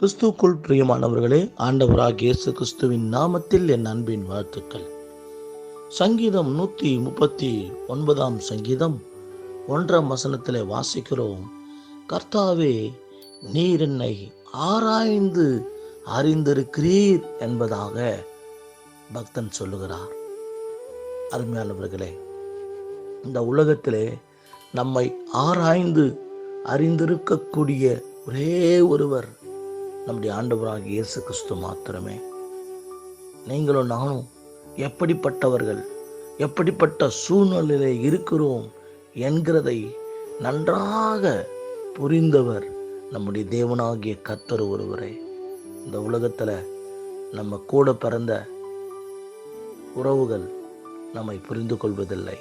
கிறிஸ்துக்குள் பிரியமானவர்களே ஆண்டவராக இயேசு கிறிஸ்துவின் நாமத்தில் என் அன்பின் வாழ்த்துக்கள். சங்கீதம் நூற்றி முப்பத்தி ஒன்பதாம் சங்கீதம் ஒன்றாம் வசனத்திலே வாசிக்கிறோம். கர்த்தாவே நீர் என்னை ஆராய்ந்து அறிந்திருக்கிறீர் என்பதாக பக்தன் சொல்லுகிறார். அருமையானவர்களே இந்த உலகத்திலே நம்மை ஆராய்ந்து அறிந்திருக்கக்கூடிய ஒரே ஒருவர் நம்முடைய ஆண்டவராக இயேசு கிறிஸ்து மாத்திரமே. நீங்களும் நானும் எப்படிப்பட்டவர்கள் எப்படிப்பட்ட சூழ்நிலையிலே இருக்கிறோம் என்கிறதை நன்றாக புரிந்தவர் நம்முடைய தேவனாகிய கத்தர் ஒருவரே. இந்த உலகத்தில் நம்ம கூட பிறந்த உறவுகள் நம்மை புரிந்து கொள்வதில்லை.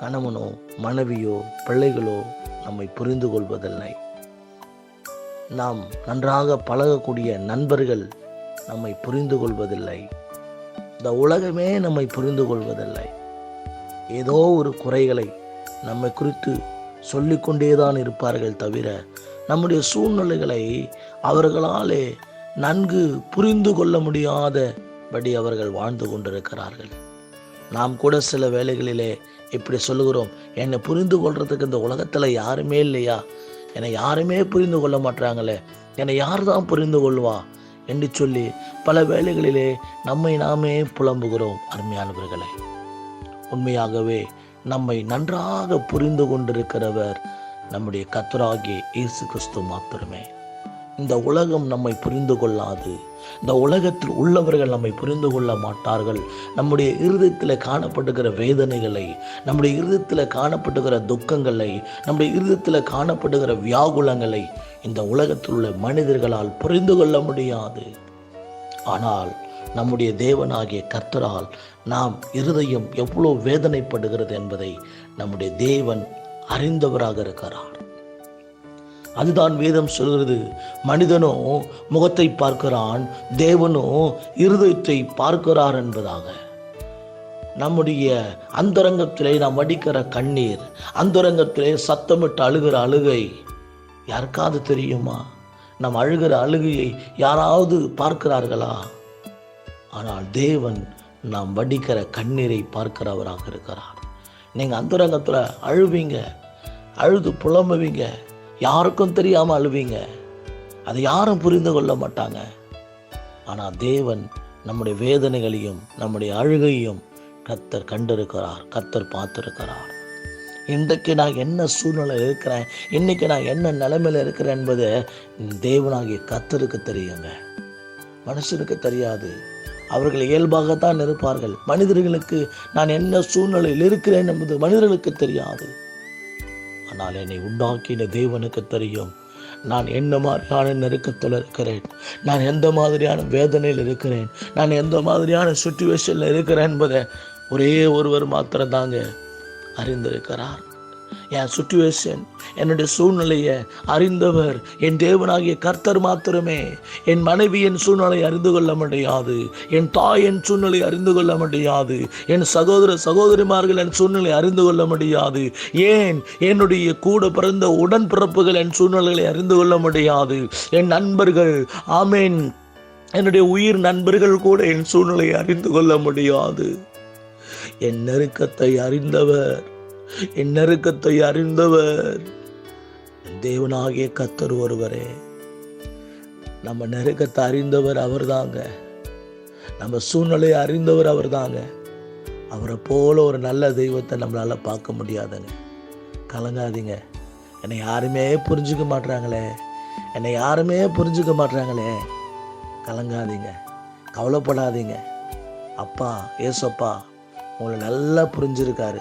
கணவனோ மனைவியோ பிள்ளைகளோ நம்மை புரிந்து கொள்வதில்லை. நாம் நன்றாக பழகக்கூடிய நண்பர்கள் நம்மை புரிந்து கொள்வதில்லை இந்த உலகமே நம்மை புரிந்து கொள்வதில்லை ஏதோ ஒரு குறைகளை நம்மை குறித்து சொல்லிக்கொண்டேதான் இருப்பார்கள் தவிர நம்முடைய சூழ்நிலைகளை அவர்களாலே நன்கு புரிந்து கொள்ள முடியாதபடி அவர்கள் வாழ்ந்து கொண்டிருக்கிறார்கள். நாம் கூட சில வேலைகளிலே இப்படி சொல்லுகிறோம் என்னை புரிந்து கொள்றதுக்கு இந்த உலகத்தில் யாருமே இல்லையா? என்னை யாருமே புரிந்து கொள்ள மாட்டாங்களே என்னை யார் தான் புரிந்து கொள்வா? என்று சொல்லி பல வேளைகளிலே நம்மை நாமே புலம்புகிறோம் அருமையானவர்களே. உண்மையாகவே நம்மை நன்றாக புரிந்து கொண்டிருக்கிறவர் நம்முடைய கத்தராகிய இயேசு கிறிஸ்து மாத்திரமே. இந்த உலகம் நம்மை புரிந்து கொள்ளாது. இந்த உலகத்தில் உள்ளவர்கள் நம்மை புரிந்து கொள்ள மாட்டார்கள். நம்முடைய இருதயத்தில் காணப்படுகிற வேதனைகளை நம்முடைய இருதயத்தில் காணப்படுகிற துக்கங்களை நம்முடைய இருதயத்தில் காணப்படுகிற வியாகுலங்களை இந்த உலகத்தில் உள்ள மனிதர்களால் புரிந்து கொள்ள முடியாது. ஆனால் நம்முடைய தேவனாகிய கர்த்தரால் நாம் இருதயம் எவ்வளோ வேதனைப்படுகிறது என்பதை நம்முடைய தேவன் அறிந்தவராக இருக்கிறார். அதுதான் வேதம் சொல்கிறது. மனிதனோ முகத்தை பார்க்கிறான் தேவனோ இருதயத்தை பார்க்கிறார் என்பதாக. நம்முடைய அந்தரங்கத்திலே நாம் வடிக்கிற கண்ணீர் அந்தரங்கத்திலே சத்தமிட்டு அழுகிற அழுகை யாருக்காவது தெரியுமா? நாம் அழுகிற அழுகையை யாராவது பார்க்கிறார்களா? ஆனால் தேவன் நாம் வடிக்கிற கண்ணீரை பார்க்கிறவராக இருக்கிறார். நீங்கள் அந்தரங்கத்தில் அழுவீங்க அழுது புலம்புவீங்க யாருக்கும் தெரியாமல் அழுவீங்க. அதை யாரும் புரிந்து கொள்ள மாட்டாங்க. ஆனால் தேவன் நம்முடைய வேதனைகளையும் நம்முடைய அழுகையும் கத்தர் கண்டிருக்கிறார் கத்தர் பார்த்துருக்கிறார். இன்றைக்கு நான் என்ன சூழ்நிலை இருக்கிறேன் இன்னைக்கு நான் என்ன நிலைமையில் இருக்கிறேன் என்பது தேவனாகிய கத்தருக்கு தெரியுங்க. மனுஷனுக்கு தெரியாது. அவர்கள் இயல்பாகத்தான் இருப்பார்கள். மனிதர்களுக்கு நான் என்ன சூழ்நிலையில் இருக்கிறேன் என்பது மனிதர்களுக்கு தெரியாது. ஆனால் என்னை உண்டாக்கின தேவனுக்கு தெரியும். நான் என்ன மாதிரியான நெருக்கத்தில் இருக்கிறேன்? நான் எந்த மாதிரியான வேதனையில் இருக்கிறேன்? நான் எந்த மாதிரியான சுச்சுவேஷனில் இருக்கிறேன் என்பதை ஒரே ஒருவர் மாத்திரம்தாங்க அறிந்திருக்கிறார். என் சுச்சுவேஷன் என்னுடைய சூழ்நிலையை அறிந்தவர் என் தேவனாகிய கர்த்தர் மாத்திரமே. என் மனைவி என் சூழ்நிலை அறிந்து கொள்ள முடியாது. என் தாய் என் சூழ்நிலை அறிந்து கொள்ள முடியாது. என் சகோதர சகோதரிமார்கள் என் சூழ்நிலை அறிந்து கொள்ள முடியாது. ஏன்? என்னுடைய கூட பிறந்த உடன்பிறப்புகள் என் சூழ்நிலைகளை அறிந்து கொள்ள முடியாது. என் நண்பர்கள் ஆமேன். என்னுடைய உயிர் நண்பர்கள் கூட என் சூழ்நிலையை அறிந்து கொள்ள முடியாது. என் நெருக்கத்தை அறிந்தவர் என் நெருக்கத்தை அறிந்தவர். தேவனாகிய கத்தர் ஒருவரே. நம்ம நெருக்கத்தை அறிந்தவர் அவர்தாங்க. நம்ம சூழ்நிலையை அறிந்தவர் அவர் தாங்க அவரை போல ஒரு நல்ல தெய்வத்தை நம்மளால் பார்க்க முடியாதுங்க. கலங்காதீங்க. என்னை யாருமே புரிஞ்சுக்க மாட்றாங்களே. என்னை யாருமே புரிஞ்சுக்க மாட்றாங்களே. கலங்காதீங்க. கவலைப்படாதீங்க. அப்பா ஏசப்பா உங்களை நல்லா புரிஞ்சிருக்காரு.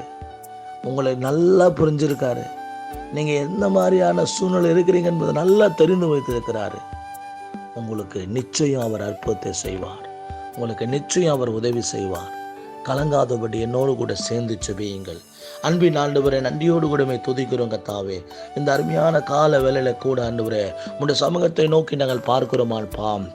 உங்களை நல்லா புரிஞ்சிருக்காரு. நீங்கள் எந்த மாதிரியான சூழ்நிலை இருக்கிறீங்க என்பதை நல்லா தெரிந்து வைத்திருக்கிறாரு. உங்களுக்கு நிச்சயம் அவர் அற்புதத்தை செய்வார். உங்களுக்கு நிச்சயம் அவர் உதவி செய்வார். கலங்காதபடி என்னோடு கூட சேர்ந்து செபியுங்கள் அன்பின் ஆண்டுவரே நன்றியோடு கூடமே துதிக்கிறோம் கத்தாவே. இந்த அருமையான கால வேலையில கூட ஆண்டவரே உடைய சமூகத்தை நோக்கி நாங்கள் பார்க்கிறோமான் பாம்.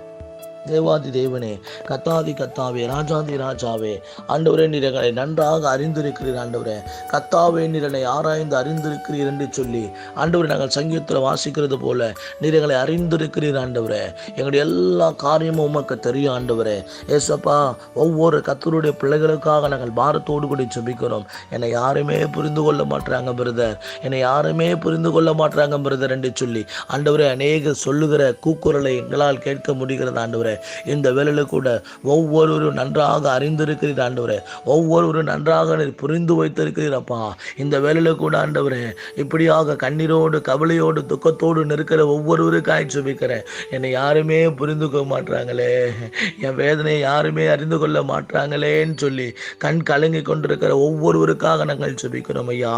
தேவாதி தேவனே கத்தாதி கத்தாவே ராஜாதி ராஜாவே ஆண்டவரே நீரங்களை நன்றாக அறிந்திருக்கிறீர் ஆண்டவரே. கத்தாவே நீரனை ஆராய்ந்து அறிந்திருக்கிறீர் என்று சொல்லி ஆண்டவரே நாங்கள் சங்கீதத்தில் வாசிக்கிறது போல நீரங்களை அறிந்திருக்கிறீர் ஆண்டவரே. எங்களுடைய எல்லா காரியமும் உமக்கு தெரியும் ஆண்டவரே. ஏசப்பா ஒவ்வொரு கத்தருடைய பிள்ளைகளுக்காக நாங்கள் பாரத்தோடு கூட ஜெபிக்கிறோம். என்னை யாருமே புரிந்து கொள்ள மாட்டாங்க பிரதர். என்னை யாருமே புரிந்து கொள்ள மாட்டாங்க பிரதர் என்று சொல்லி ஆண்டவரே அநேக சொல்லுகிற கூக்குரலை எங்களால் கேட்க முடிகிறது ஆண்டவரே? இந்த வேலையில கூட ஒவ்வொருவரும் நன்றாக அறிந்திருக்கிறீர் ஆண்டவரே. ஒவ்வொருவரும் நன்றாக புரிந்து வைத்திருக்கிறீரப்பா இந்த வேலையில கூட ஆண்டவரே இப்படியாக கண்ணீரோடு கவலையோடு துக்கத்தோடு நிற்கிற ஒவ்வொருவருக்காய் சுபிக்கிறேன் என்னை யாருமே புரிந்து கொள்ள மாட்டாங்களே. என் வேதனையை யாருமே அறிந்து கொள்ள மாட்டாங்களேன்னு சொல்லி கண் கலங்கி கொண்டிருக்கிற ஒவ்வொருவருக்காக நாங்கள் சுபிக்கிறோம் ஐயா.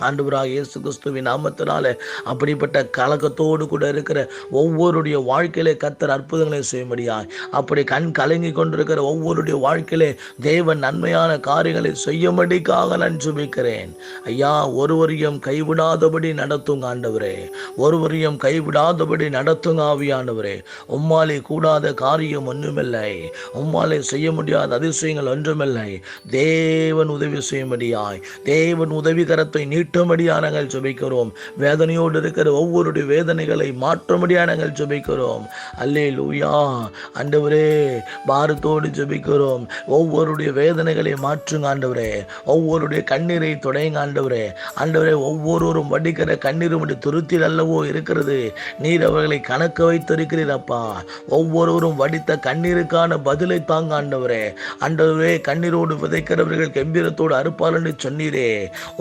ஆண்டவராக இயேசு கிறிஸ்துவின் நாமத்தினால அப்படிப்பட்ட கலக்கத்தோடு கூட இருக்கிற ஒவ்வொருடைய வாழ்க்கையிலே கத்தர் அற்புதங்களை செய்யும்படியாய். அப்படி கண் கலங்கி கொண்டிருக்கிற ஒவ்வொருடைய வாழ்க்கையிலே தேவன் நன்மையான காரியங்களை செய்யும்படிக்காக நான் சுமிக்கிறேன் ஐயா ஒருவரையும் கைவிடாதபடி நடத்துங்க ஆண்டவரே. ஒருவரையும் கைவிடாதபடி நடத்துங்க ஆவியானவரே. உம்மாலே கூடாத காரியம் ஒன்றுமில்லை. உம்மாலே செய்ய முடியாத அதிசயங்கள் ஒன்றுமில்லை. தேவன் உதவி செய்யும்படியாய். தேவன் உதவிகரத்தை நீட்டும்படியாக நாங்கள் ஜெபிக்கிறோம். வேதனையோடு இருக்கிற ஒவ்வொருடைய வேதனைகளை மாற்றும்படியாக நாங்கள் ஜெபிக்கிறோம். அல்லே லூயா ஆண்டவரே பாரத்தோடு ஜெபிக்கிறோம். ஒவ்வொருடைய வேதனைகளை மாற்றுங்க ஆண்டவரே. ஒவ்வொருடைய கண்ணீரை தொடைங்க ஆண்டவரே. ஆண்டவரே ஒவ்வொருவரும் வடிக்கிற கண்ணீர் துருத்தில் அல்லவோ இருக்கிறது. நீர் அவர்களை கணக்க வைத்திருக்கிறீர் அப்பா. ஒவ்வொருவரும் வடித்த கண்ணீருக்கான பதிலை தாங்க ஆண்டவரே. ஆண்டவரே கண்ணீரோடு விதைக்கிறவர்கள் கம்பீரத்தோடு அறுப்பால் என்று சொன்னீரே.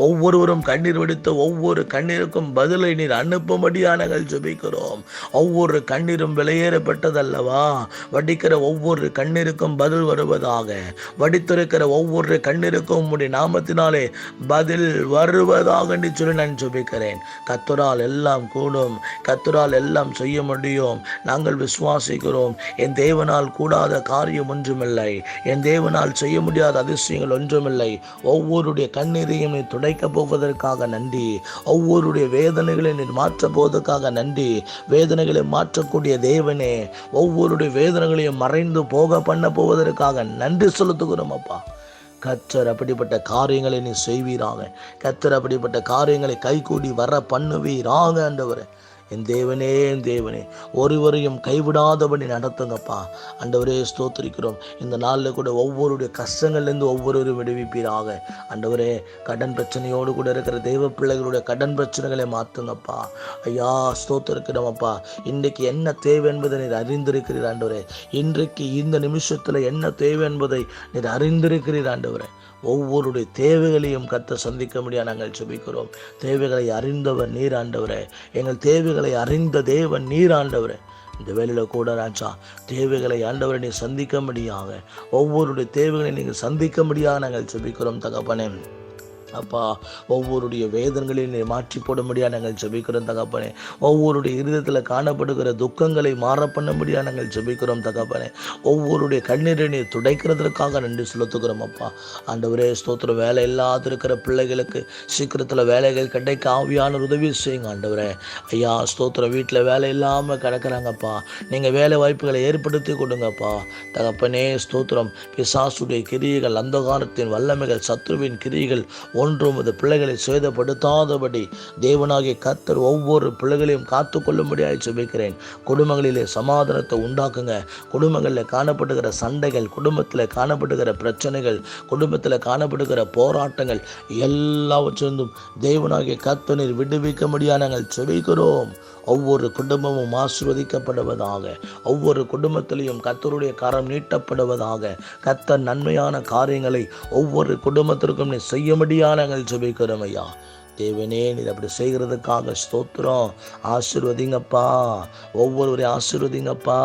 ஒவ்வொருவரும் கண்ணீர் வடித்த ஒவ்வொரு கண்ணீருக்கும் பதிலை நீர் அனுப்பும்படியா நாங்கள் ஜெபிக்கிறோம். ஒவ்வொரு கண்ணீரும் விலையேறப்பட்டதல்லவா வடிக்கிற ஒவ்வொரு கண்ணீருக்கும் பதில் வருவதாக. வடித்திருக்கிற ஒவ்வொரு கண்ணீருக்கும் உம்முடைய நாமத்தினாலே பதில் வருவதாக என்று சொல்லி நான் ஜெபிக்கிறேன். கத்துரால் எல்லாம் கூடும். கத்துரால் எல்லாம் செய்ய முடியும். நாங்கள் விசுவாசிக்கிறோம். என் தேவனால் கூடாத காரியம் ஒன்றுமில்லை. என் தேவனால் செய்ய முடியாத அதிசயங்கள் ஒன்றுமில்லை. ஒவ்வொருடைய கண்ணீரையும் துடைக்கப் போவதற்கு போவதற்காக நன்றி. ஒவ்வொருடைய வேதனைகளை நீர் மாற்றப் போவதற்காக நன்றி. வேதனைகளை மாற்றக்கூடிய தேவனே ஒவ்வொருடைய வேதனைகளையும் மறைந்து போக பண்ண போவதற்காக நன்றி செலுத்துகிறோம் அப்பா. கத்தர் அப்படிப்பட்ட காரியங்களை நீ செய்வீராக. கத்தர் அப்படிப்பட்ட காரியங்களை கைகூடி வர பண்ணுவீராக ஆண்டவரே. என் தேவனே என் தேவனே. ஒருவரையும் கைவிடாதபடி நடத்துங்கப்பா. அண்டவரே ஸ்தோத்திரிக்கிறோம். இந்த நாளில் கூட ஒவ்வொருடைய கஷ்டங்கள்லேருந்து ஒவ்வொருவரும் விடுவிப்பீராக. அண்டவரே கடன் பிரச்சனையோடு கூட இருக்கிற தெய்வ பிள்ளைகளுடைய கடன் பிரச்சனைகளை மாற்றுங்கப்பா ஐயா ஸ்தோத்திருக்கிறோமப்பா. இன்றைக்கு என்ன தேவை என்பதை நீர் அறிந்திருக்கிறீர் ஆண்டவரே. இன்றைக்கு இந்த நிமிஷத்தில் என்ன தேவை என்பதை நீர் அறிந்திருக்கிறீர் ஆண்டவரே. ஒவ்வொருடைய தேவைகளையும் கத்த சந்திக்க முடியாது நாங்கள் சுபிக்கிறோம் தேவைகளை அறிந்தவர் நீர் ஆண்டவரே. எங்கள் தேவை அறிந்த தேவன் நீர் ஆண்டவர். இந்த வேலையில் கூட ராஜா தேவைகளை ஆண்டவரை நீ சந்திக்க முடியாத ஒவ்வொருடைய தேவைகளை நீங்கள் சந்திக்க முடியாத நாங்கள் சுபிக்கிறோம் தகப்பனே. அப்பா ஒவ்வொருடைய வேதனைகளையும் நீ மாற்றி போட நாங்கள் ஜெபிக்கிறோம் தகப்பனே. ஒவ்வொருடைய இருதயத்தில் காணப்படுகிற துக்கங்களை மாற பண்ண நாங்கள் ஜெபிக்கிறோம் தகப்பனே. ஒவ்வொருடைய கண்ணீரை நீ துடைக்கிறதுக்காக நன்றி செலுத்துகிறோம் அப்பா. ஆண்டவரே ஸ்தோத்திரம். வேலை இல்லாத இருக்கிற பிள்ளைகளுக்கு சீக்கிரத்தில் வேலைகள் கிடைக்க ஆவியான உதவி செய்யுங்க ஆண்டவரே. ஐயா ஸ்தோத்திரம். வீட்டில் வேலை இல்லாமல் கிடக்கிறாங்கப்பா நீங்கள் வேலை வாய்ப்புகளை ஏற்படுத்தி கொடுங்கப்பா தகப்பனே ஸ்தோத்திரம். பிசாசுடைய கிரியைகள் அந்தகாரத்தின் வல்லமைகள் சத்ருவின் கிரியைகள் ஒன்றும் அது பிள்ளைகளை சேதப்படுத்தாதபடி தேவனாகிய கர்த்தர் ஒவ்வொரு பிள்ளைகளையும் காத்து கொள்ளும்படியாக சுபிக்கிறேன் குடும்பங்களிலே சமாதானத்தை உண்டாக்குங்க. குடும்பங்களில் காணப்படுகிற சண்டைகள் குடும்பத்தில் காணப்படுகிற பிரச்சனைகள் குடும்பத்தில் காணப்படுகிற போராட்டங்கள் எல்லாவற்றிலிருந்தும் தேவனாகிய கர்த்தனில் விடுவிக்க முடியாத நாங்கள் ஜெபிக்கிறோம் ஒவ்வொரு குடும்பமும் ஆசிர்வதிக்கப்படுவதாக ஒவ்வொரு குடும்பத்திலையும் கத்தருடைய கரம் நீட்டப்படுவதாக கத்தர் நன்மையான காரியங்களை ஒவ்வொரு குடும்பத்திற்கும் நீ செய்ய முடியாது நாங்கள் ஜபிக்கிறோம் ஐயா. தேவனே நீ அப்படி செய்கிறதுக்காக ஸ்தோத்திரம். ஆசீர்வதிங்கப்பா. ஒவ்வொருவரையும் ஆசிர்வதிங்கப்பா.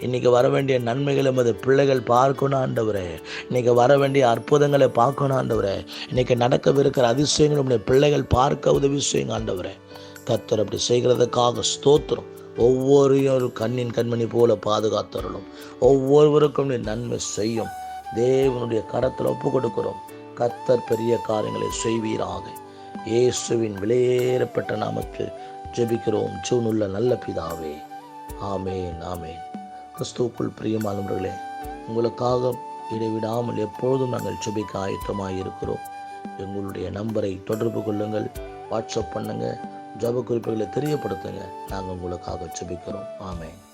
இன்னைக்கு வர வேண்டிய நன்மைகளை எமது பிள்ளைகள் பார்க்கணும் ஆண்டவரே. இன்னைக்கு வர வேண்டிய அற்புதங்களை பார்க்கணும் ஆண்டவரே. இன்னைக்கு நடக்கவிருக்கிற அதிசயங்கள் உடைய பிள்ளைகள் பார்க்க உதவி செய்யுங்க ஆண்டவரே. கத்தர் அப்படி செய்கிறதுக்காக ஸ்தோத்திரம். ஒவ்வொரு கண்ணின் கண்மணி போல பாதுகாத்தரணும் ஒவ்வொருவருக்கும் நீ நன்மை செய்யும். தேவனுடைய கரத்தில் ஒப்பு கொடுக்கிறோம் கத்தர் பெரிய காரியங்களை செய்வீராக. இயேசுவின் விலையேறப்பட்ட நாமத்தில் ஜெபிக்கிறோம். ஜூனுள்ள நல்ல பிதாவே. ஆமேன் ஆமேன். கிறிஸ்துவுக்குள் பிரியமானவர்களே உங்களுக்காக இடைவிடாமல் எப்பொழுதும் நாங்கள் ஜெபிக்க ஆயத்தமாக இருக்கிறோம். எங்களுடைய நம்பரை தொடர்பு கொள்ளுங்கள் வாட்ஸ்அப் பண்ணுங்கள் ஜப குறிப்புகளை தெரியப்படுத்துங்க. நாங்கள் உங்களுக்காக ஜெபிக்கிறோம். ஆமேன்.